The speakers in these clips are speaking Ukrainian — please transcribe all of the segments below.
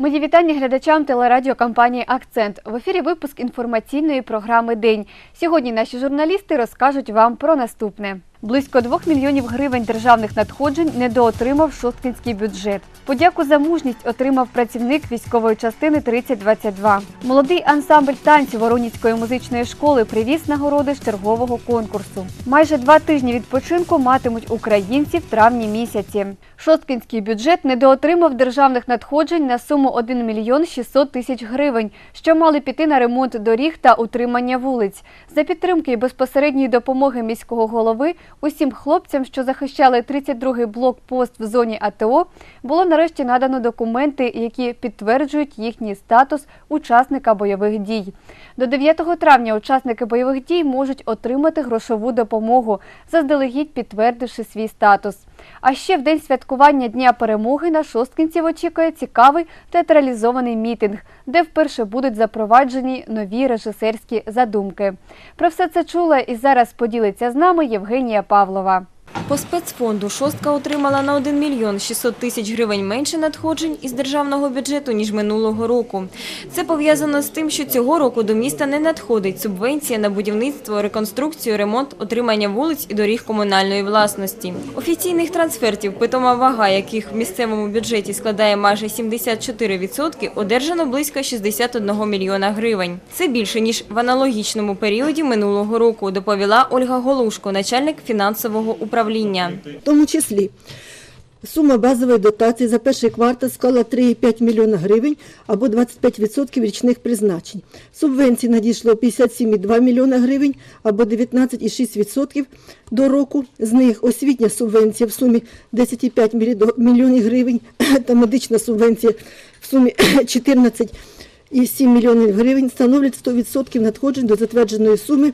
Мої вітання глядачам телерадіокомпанії Акцент. В ефірі випуск інформаційної програми День. Сьогодні наші журналісти розкажуть вам про наступне. Близько 2 мільйонів гривень державних надходжень недоотримав Шосткинський бюджет. Подяку за мужність отримав працівник військової частини 3022. Молодий ансамбль танців Воронівської музичної школи привіз нагороди з чергового конкурсу. Майже два тижні відпочинку матимуть українці в травні місяці. Шосткинський бюджет недоотримав державних надходжень на суму 1 мільйон 600 тисяч гривень, що мали піти на ремонт доріг та утримання вулиць. За підтримки і безпосередньої допомоги міського голови усім хлопцям, що захищали 32-й блокпост в зоні АТО, було нарешті надано документи, які підтверджують їхній статус учасника бойових дій. До 9 травня учасники бойових дій можуть отримати грошову допомогу, заздалегідь підтвердивши свій статус. А ще в день святкування Дня перемоги на шосткінців очікує цікавий театралізований мітинг, де вперше будуть запроваджені нові режисерські задумки. Про все це чула і зараз поділиться з нами Євгенія Павлова. По спецфонду «Шостка» отримала на 1 мільйон 600 тисяч гривень менше надходжень із державного бюджету, ніж минулого року. Це пов'язано з тим, що цього року до міста не надходить субвенція на будівництво, реконструкцію, ремонт, отримання вулиць і доріг комунальної власності. Офіційних трансфертів, питома вага яких в місцевому бюджеті складає майже 74%, одержано близько 61 мільйона гривень. Це більше, ніж в аналогічному періоді минулого року, доповіла Ольга Голушко, начальник фінансового управління. В тому числі сума базової дотації за перший квартал склала 3,5 мільйона гривень або 25% річних призначень. Субвенцій надійшло 57,2 мільйона гривень або 19,6% до року. З них освітня субвенція в сумі 10,5 мілі- мільйонів гривень та медична субвенція в сумі 14,7 мільйонів гривень становлять 100% надходжень до затвердженої суми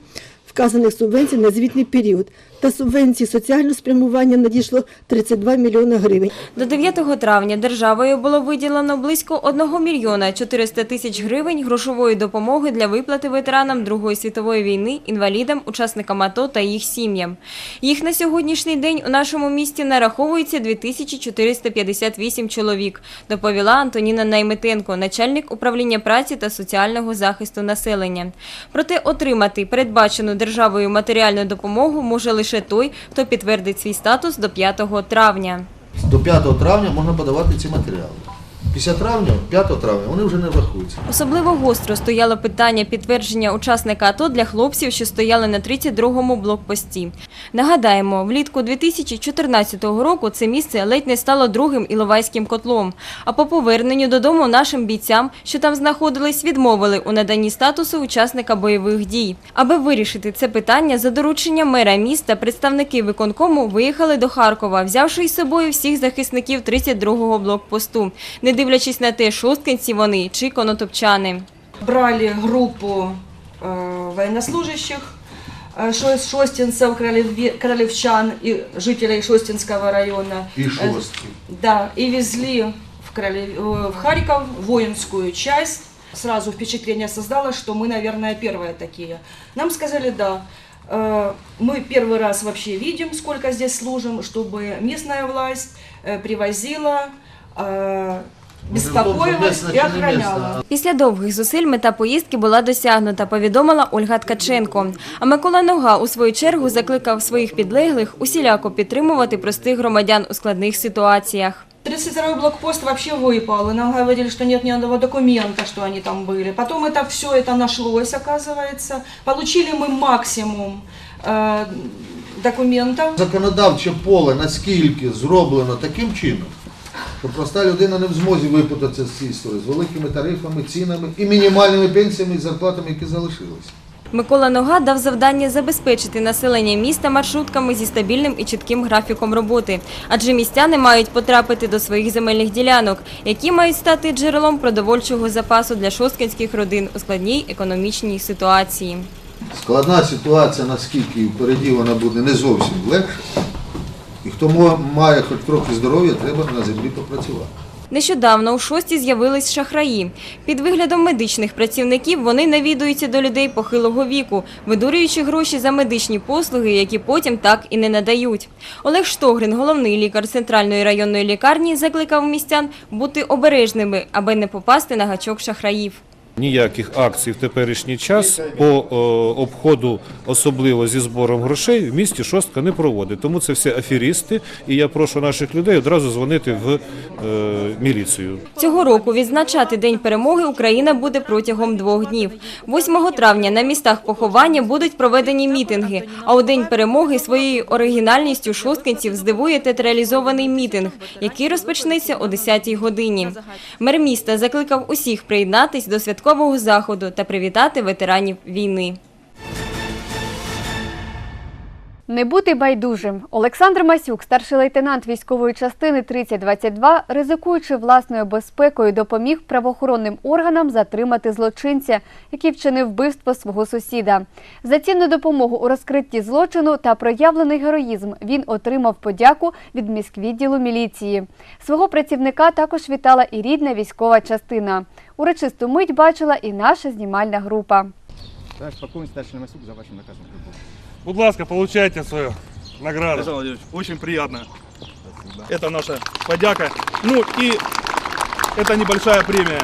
вказаних субвенцій на звітний період. Та субвенції соціального спрямування надійшло 32 мільйона гривень. До 9 травня державою було виділено близько 1 мільйона 400 тисяч гривень грошової допомоги для виплати ветеранам Другої світової війни, інвалідам, учасникам АТО та їх сім'ям. Їх на сьогоднішній день у нашому місті нараховується 2458 чоловік, доповіла Антоніна Найметенко, начальник управління праці та соціального захисту населення. Проте отримати передбачену державою матеріальну допомогу може лише той, хто підтвердить свій статус до 5 травня. До 5 травня можна подавати ці матеріали. Після травня, 5 травня, вони вже не врахуються. Особливо гостро стояло питання підтвердження учасника АТО для хлопців, що стояли на 32-му блокпості. Нагадаємо, влітку 2014 року це місце ледь не стало другим іловайським котлом. А по поверненню додому нашим бійцям, що там знаходились, відмовили у наданні статусу учасника бойових дій. Аби вирішити це питання, за дорученням мера міста представники виконкому виїхали до Харкова, взявши із собою всіх захисників 32-го блокпосту, не дивлячись на те, шосткинці вони чи конотопчани. брали группу э, военнослужащих, э, шо- шостинцев, кролев- кролевчан и жителей Шостинского района. І Э, шостки. Да, и везли в, Кролев- э, в Харьков воинскую часть. Сразу впечатление создалось, что мы, наверное, первые такие. Нам сказали, да, э, мы первый раз вообще видим, сколько здесь служим, чтобы местная власть э, привозила, э, беспокоилась местно и чи не охраняла. местно? Після довгих зусиль мета поїздки була досягнута, повідомила Ольга Ткаченко. А Микола Нога у свою чергу закликав своїх підлеглих усіляко підтримувати простих громадян у складних ситуаціях. 32-й блокпост вообще выпал, и нам говорили, что нет ни одного документа, что они там были. Потом это все это нашлось, оказывается. Получили мы максимум э, документов. Законодавче поле наскільки зроблено таким чином, що проста людина не в змозі випутатися з цієї історії з великими тарифами, цінами і мінімальними пенсіями і зарплатами, які залишилися. Микола Нога дав завдання забезпечити населення міста маршрутками зі стабільним і чітким графіком роботи, адже містяни мають потрапити до своїх земельних ділянок, які мають стати джерелом продовольчого запасу для шосткинських родин у складній економічній ситуації. Складна ситуація, наскільки впереді вона буде не зовсім легше. Хто має хоч трохи здоров'я, треба на землі попрацювати. Нещодавно у шості з'явились шахраї. Під виглядом медичних працівників вони навідуються до людей похилого віку, видурюючи гроші за медичні послуги, які потім так і не надають. Олег Штогрин, головний лікар центральної районної лікарні, закликав містян бути обережними, аби не попасти на гачок шахраїв. Ніяких акцій в теперішній час по обходу, особливо зі збором грошей, в місті Шостка не проводить. Тому це все аферісти, і я прошу наших людей одразу дзвонити в е, міліцію. Цього року відзначати День перемоги Україна буде протягом двох днів. 8 травня на містах поховання будуть проведені мітинги. А у День перемоги своєю оригінальністю шосткинців здивує театралізований мітинг, який розпочнеться о 10-й годині. Мер міста закликав усіх приєднатись до святкового заходу та привітати ветеранів війни. Не бути байдужим. Олександр Масюк, старший лейтенант військової частини 3022, ризикуючи власною безпекою, допоміг правоохоронним органам затримати злочинця, який вчинив вбивство свого сусіда. За цінну допомогу у розкритті злочину та проявлений героїзм він отримав подяку від міськвідділу міліції. Свого працівника також вітала і рідна військова частина. Урочисту мить бачила і наша знімальна група. Так, спокойно, старший Масюк, за вашим наказом прибыл. Будь ласка, получайте свою награду. Александр Владимирович, очень приятно. Это наша подяка. Ну и это небольшая премия.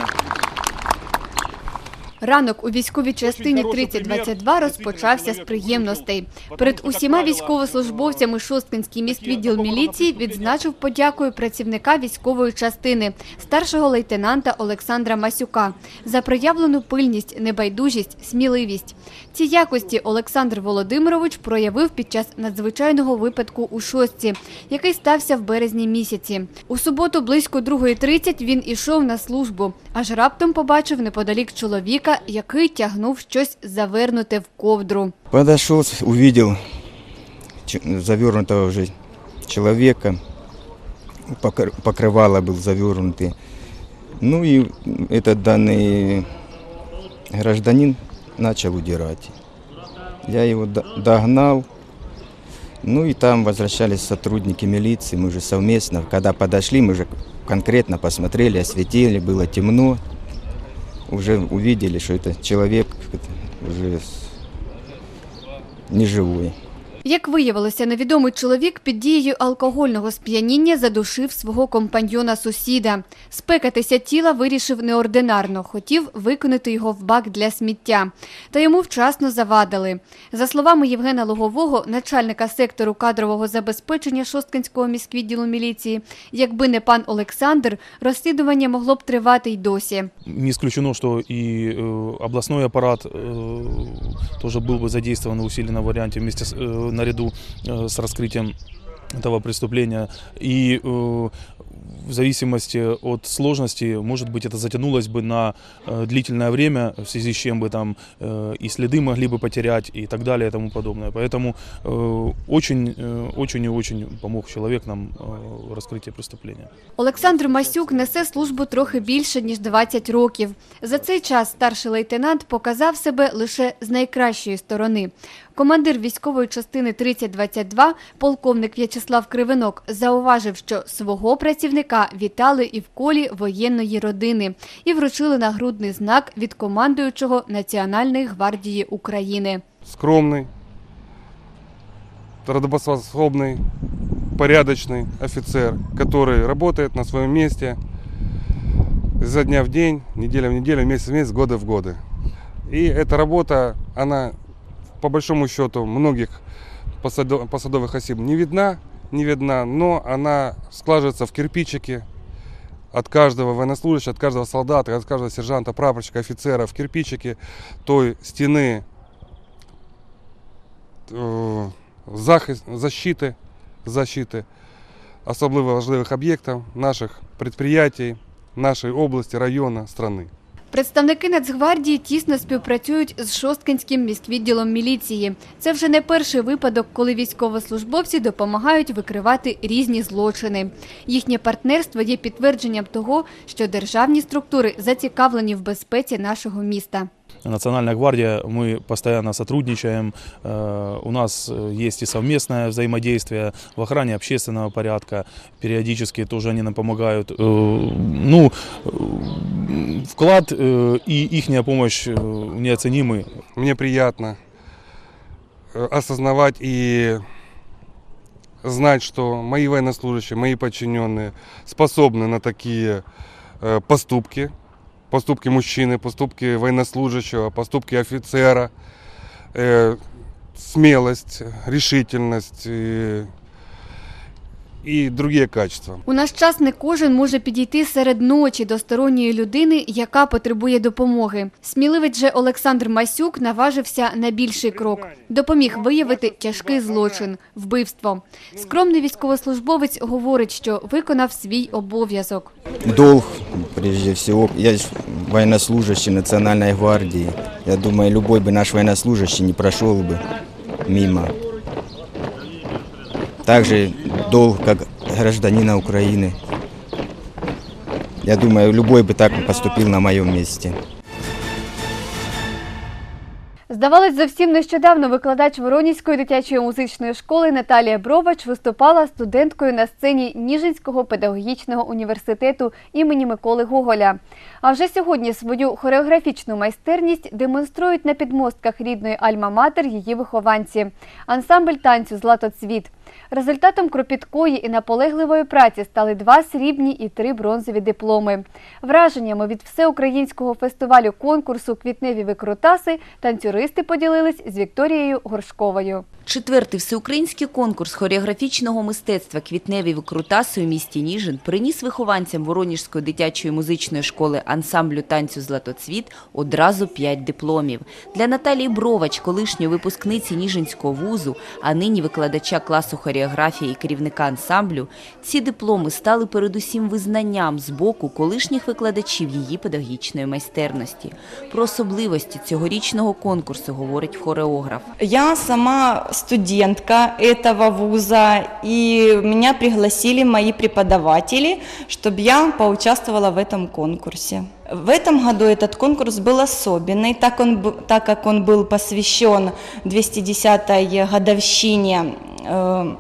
Ранок у військовій частині хороший 3022 примір. розпочався з приємностей. Перед усіма військовослужбовцями Шосткинський міськвідділ міліції відзначив подякою працівника військової частини, старшого лейтенанта Олександра Масюка, за проявлену пильність, небайдужість, сміливість. Ці якості Олександр Володимирович проявив під час надзвичайного випадку у Шостці, який стався в березні місяці. У суботу близько 2.30 він ішов на службу, аж раптом побачив неподалік чоловіка, який тягнув щось завернуте в ковдру. Подошел, увидел ч- завернутого уже человека. Покр- Покрывало был завернутый. Ну и этот данный гражданин начал удирать. Я его до- догнал. Ну и там возвращались сотрудники милиции, мы уже совместно. Когда подошли, мы уже конкретно посмотрели, осветили, было темно. Уже увидели, что это человек уже не неживой. Як виявилося, невідомий чоловік під дією алкогольного сп'яніння задушив свого компаньйона сусіда. Спекатися тіла вирішив неординарно, хотів викинути його в бак для сміття. Та йому вчасно завадили. За словами Євгена Логового, начальника сектору кадрового забезпечення Шосткинського міськвідділу міліції, якби не пан Олександр, розслідування могло б тривати й досі. Не исключено, что и э, областной аппарат э, тоже был бы задействован в усиленном варианте вместе с, э, наряду э, с раскрытием этого преступления. И э, в зависимости от сложности, может быть, это затянулось бы на э, длительное время, в связи с чем бы там э, и следы могли бы потерять и так далее и тому подобное. Поэтому э, очень, э, очень и очень помог человек нам э, в раскрытии преступления. Олександр Масюк несе службу трохи більше, ніж 20 років. За цей час старший лейтенант показав себе лише з найкращої сторони. Командир військової частини 3022, полковник В'ячеслав Кривенок, зауважив, що свого працівника вітали і в колі воєнної родини і вручили нагрудний знак від командуючого Національної гвардії України. Скромный, трудоспособный, порядочный офицер, который работает на своем месте изо дня в день, неделя в неделю, месяц в месяц, года в годы. И эта работа, она по большому счету многих посадо- посадовых осіб не видна, не видна, но она складывается в кирпичики от каждого военнослужащего, от каждого солдата, от каждого сержанта, прапорщика, офицера в кирпичики той стены е, захист, защити, защити особливо важливих об'єктів наших підприємств, нашої області, району, страни. Представники Нацгвардії тісно співпрацюють з Шосткинським міськвідділом міліції. Це вже не перший випадок, коли військовослужбовці допомагають викривати різні злочини. Їхнє партнерство є підтвердженням того, що державні структури зацікавлені в безпеці нашого міста. Национальная гвардия, мы постоянно сотрудничаем, э, у нас э, есть и совместное взаимодействие в охране общественного порядка, периодически тоже они нам помогают. Э, Ну, вклад и ихняя помощь неоценимы. Мне приятно осознавать и знать, что мои военнослужащие, мои подчиненные способны на такие поступки. Поступки мужчины, поступки военнослужащего, поступки офицера. Э, Смелость, решительность и, и другие качества. У наш час не кожен може підійти серед ночі до сторонньої людини, яка потребує допомоги. Сміливець же Олександр Масюк наважився на більший крок. Допоміг виявити тяжкий злочин – вбивство. Скромний військовослужбовець говорить, що виконав свій обов'язок. Долг, прежде всего, я военнослужащий Национальной гвардии. Я думаю, любой бы наш военнослужащий не прошел бы мимо. Также долг как гражданина Украины. Я думаю, любой бы так поступил на моем месте. Здавалось, зовсім нещодавно викладач Воронівської дитячої музичної школи Наталія Бровач виступала студенткою на сцені Ніжинського педагогічного університету імені Миколи Гоголя. А вже сьогодні свою хореографічну майстерність демонструють на підмостках рідної Альма-Матер її вихованці. Ансамбль танцю Златоцвіт. Результатом кропіткої і наполегливої праці стали два срібні і три бронзові дипломи. Враженнями від всеукраїнського фестивалю конкурсу Квітневі викрутаси танцюристи поділились з Вікторією Горшковою. Четвертий всеукраїнський конкурс хореографічного мистецтва «Квітневі викрутаси» у місті Ніжин приніс вихованцям Воронежської дитячої музичної школи ансамблю танцю «Златоцвіт» одразу п'ять дипломів. Для Наталії Бровач, колишньої випускниці Ніжинського вузу, а нині викладача класу хореографії і керівника ансамблю, ці дипломи стали передусім визнанням з боку колишніх викладачів її педагогічної майстерності. Про особливості цьогорічного конкурсу говорить хореограф. Я сама студентка этого вуза, и меня пригласили мои преподаватели, чтобы я поучаствовала в этом конкурсе. В этом году этот конкурс был особенный, так, он, б- так как он был посвящен 210-й годовщине э,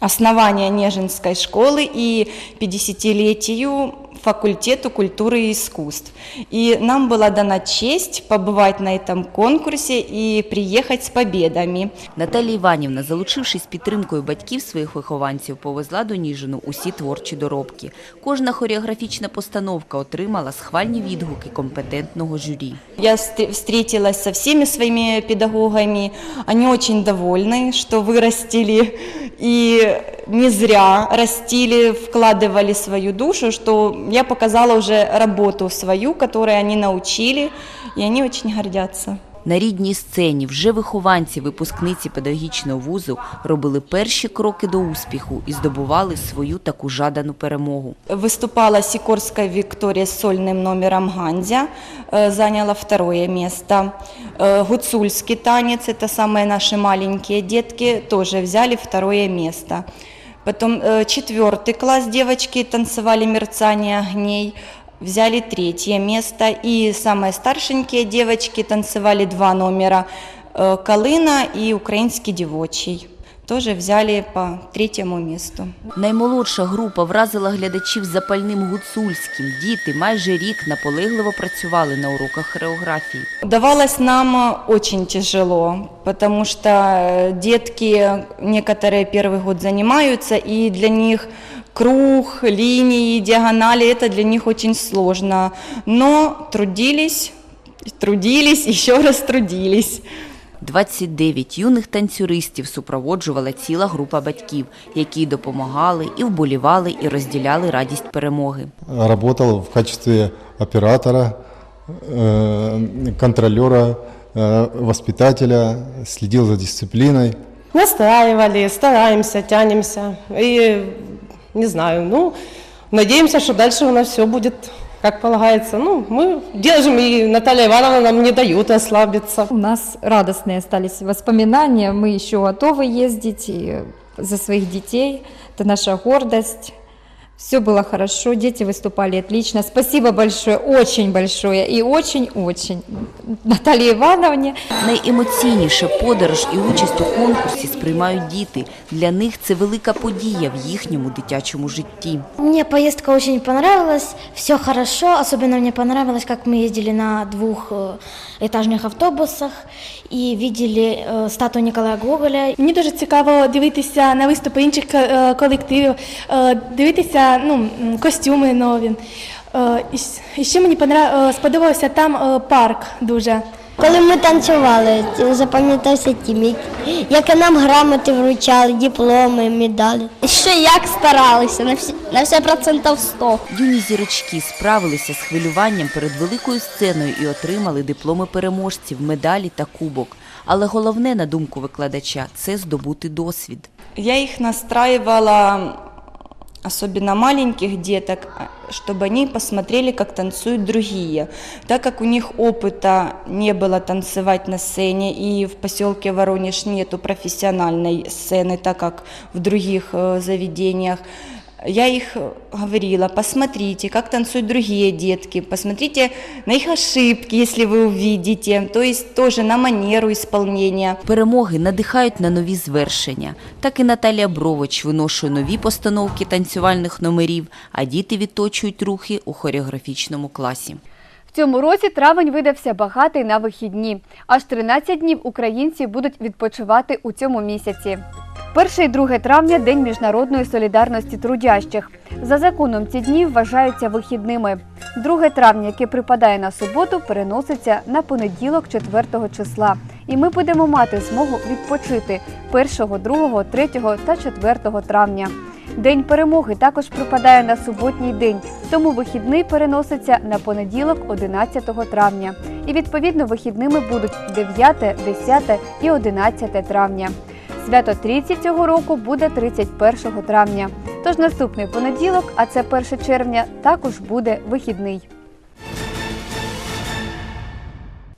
основания Нежинской школы и 50-летию факультету культуры и искусств. И нам была дана честь побывать на этом конкурсе и приехать с победами. Наталія Іванівна, залучившись підтримкою батьків своїх вихованців, повезла до Ніжину усі творчі доробки. Кожна хореографічна постановка отримала схвальні відгуки компетентного журі. Я встр- встретилась со всеми своими педагогами. Они очень довольны, что вырастили не зря растили, вкладывали свою душу, что я показала уже работу свою, которую они научили, и они очень гордятся. На рідній сцені вже вихованці, випускниці педагогічного вузу робили перші кроки до успіху і здобували свою таку жадану перемогу. Выступала Сикорская Виктория с сольным номером Ганзя, э, заняла второе место. Э, Гуцульский танец, это самые наши маленькие детки, тоже взяли второе место. Потом э, четвертый класс девочки танцевали «Мерцание огней», взяли третье место. И самые старшенькие девочки танцевали два номера э, «Калина» и «Украинский девочий». Тоже взяли по третьему месту. Наймолодша група вразила глядачів запальним гуцульським. Діти майже рік наполегливо працювали на уроках хореографії. Давалось нам э, очень тяжело, потому что э, детки некоторые первый год занимаются, и для них круг, линии, диагонали, это для них очень сложно. Но трудились, трудились, еще раз трудились. 29 юних танцюристів супроводжувала ціла група батьків, які допомагали і вболівали, і розділяли радість перемоги. работал в качестве оператора, э, контролера, э, воспитателя, следил за дисциплиной. Настаивали, стараемся, тянемся. И не знаю, ну, надеемся, что дальше у нас все будет как полагается. Ну, мы держим, и Наталья Ивановна нам не дает ослабиться. У нас радостные остались воспоминания. Мы еще готовы ездить и за своих детей. Это наша гордость. Все было хорошо, дети выступали отлично. Спасибо большое, очень большое и очень-очень Наталье Ивановне. Найемоційніше подорож і участь у конкурсі сприймають діти. Для них це велика подія в їхньому дитячому житті. Мне поездка очень понравилась, все хорошо, особенно мне понравилось, как мы ездили на двух э, этажных автобусах и видели э, статую Николая Гоголя. Мені дуже цікаво дивитися на виступи інших е, колективів, е, ну, костюми нові. Е, І ще мені е, сподобався там е, парк дуже. Коли ми танцювали, запам'ятався тім, як нам грамоти вручали, дипломи, медалі. Ще як старалися, на всі, на все процентів 100. Юні зірочки справилися з хвилюванням перед великою сценою і отримали дипломи переможців, медалі та кубок. Але головне, на думку викладача, це здобути досвід. Я их настраивала, особенно маленьких деток, а, чтобы они посмотрели, как танцуют другие. Так как у них опыта не было танцевать на сцене, и в поселке Воронеж нету профессиональной сцены, так как в других э, заведениях, я их э, говорила, посмотрите, как танцуют другие детки, посмотрите на их ошибки, если вы увидите, то есть тоже на манеру исполнения. Перемоги надихають на нові звершення. Так і Наталія Брович виношує нові постановки танцювальних номерів, а діти відточують рухи у хореографічному класі. В цьому році травень видався багатий на вихідні. Аж 13 днів українці будуть відпочивати у цьому місяці. 1 і 2 травня День міжнародної солідарності трудящих. За законом ці дні вважаються вихідними. 2 травня, яке припадає на суботу, переноситься на понеділок 4 числа. І ми будемо мати змогу відпочити 1, 2, 3 та 4 травня. День перемоги також припадає на суботній день, тому вихідний переноситься на понеділок 11 травня. І відповідно вихідними будуть 9, 10 і 11 травня. Свято Трійці цього року буде 31 травня. Тож наступний понеділок, а це 1 червня, також буде вихідний.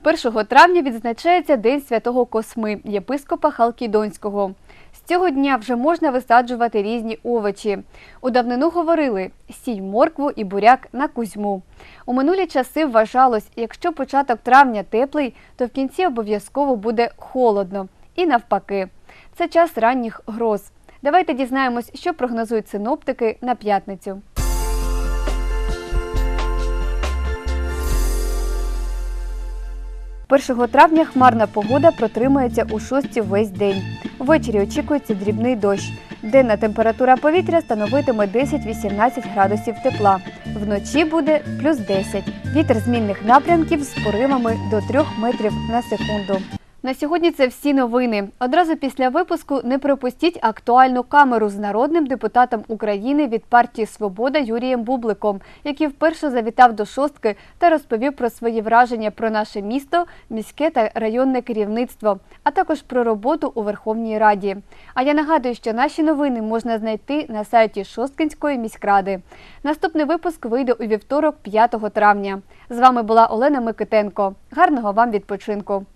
1 травня відзначається День святого Косми, єпископа Халкідонського. З цього дня вже можна висаджувати різні овочі. У давнину говорили сій моркву і буряк на кузьму. У минулі часи вважалось, якщо початок травня теплий, то в кінці обов'язково буде холодно. І навпаки. Це час ранніх гроз. Давайте дізнаємось, що прогнозують синоптики на п'ятницю. Першого травня хмарна погода протримається у шості весь день. Ввечері очікується дрібний дощ. Денна температура повітря становитиме 10-18 градусів тепла. Вночі буде плюс 10. Вітер змінних напрямків з поривами до 3 метрів на секунду. На сьогодні це всі новини. Одразу після випуску не пропустіть актуальну камеру з народним депутатом України від партії Свобода Юрієм Бубликом, який вперше завітав до шостки та розповів про свої враження про наше місто, міське та районне керівництво, а також про роботу у Верховній Раді. А я нагадую, що наші новини можна знайти на сайті Шосткинської міськради. Наступний випуск вийде у вівторок, 5 травня. З вами була Олена Микитенко. Гарного вам відпочинку!